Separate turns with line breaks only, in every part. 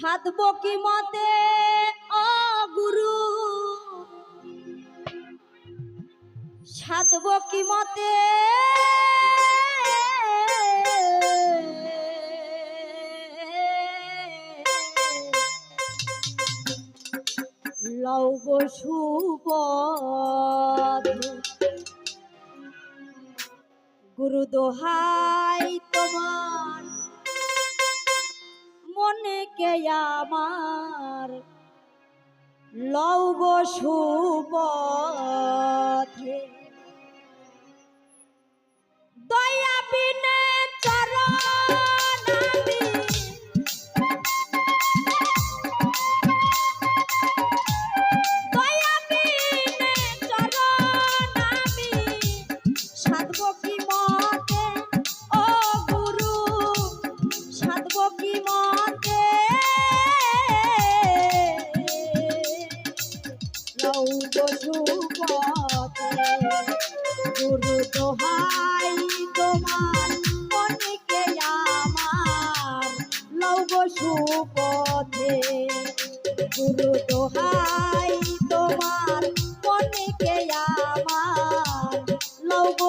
সাধব কি মতে? ও গুরু। সাধব কি মতে? লব সুপথ। গুরু দোহাই তোমার। মনে কে আমার? লব সুবল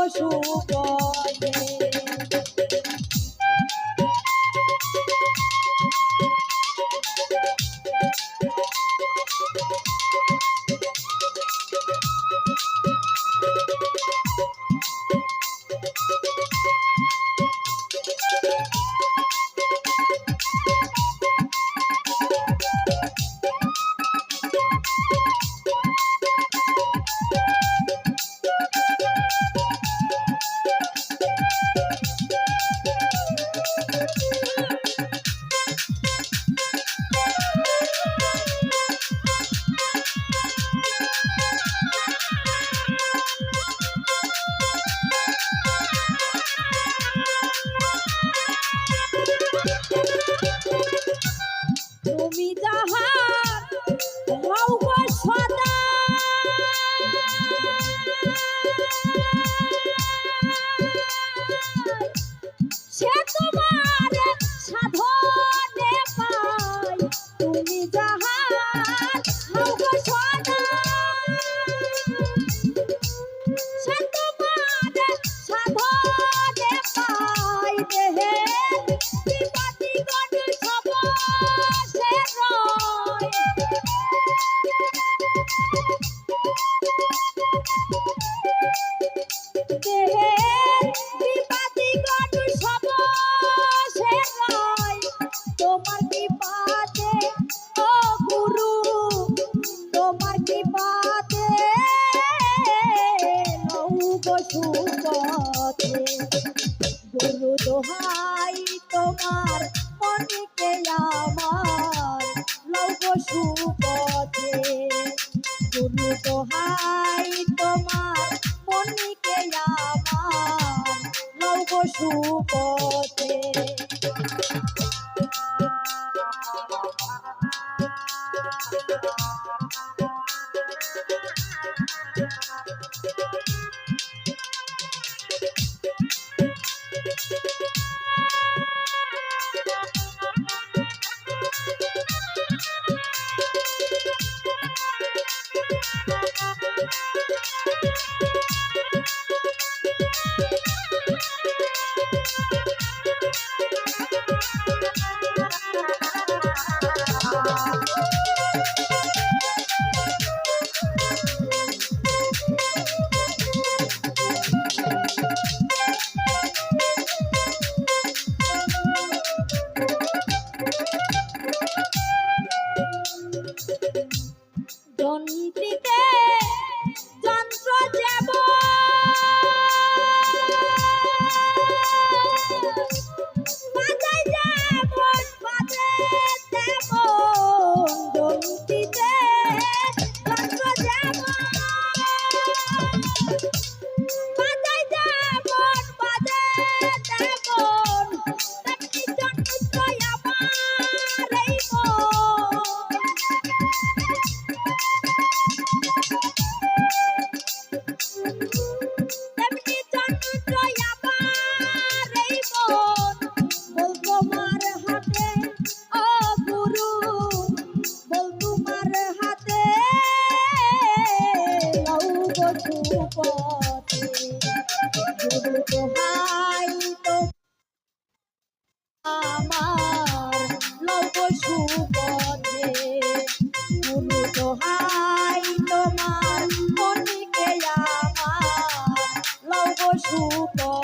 shoot সুপথে গুরু দোহাই তোমার অনেকে আমার লব সুপথে গুরু দোহাই তোমার অনেকে আমার লব সুপথে Thank you. লব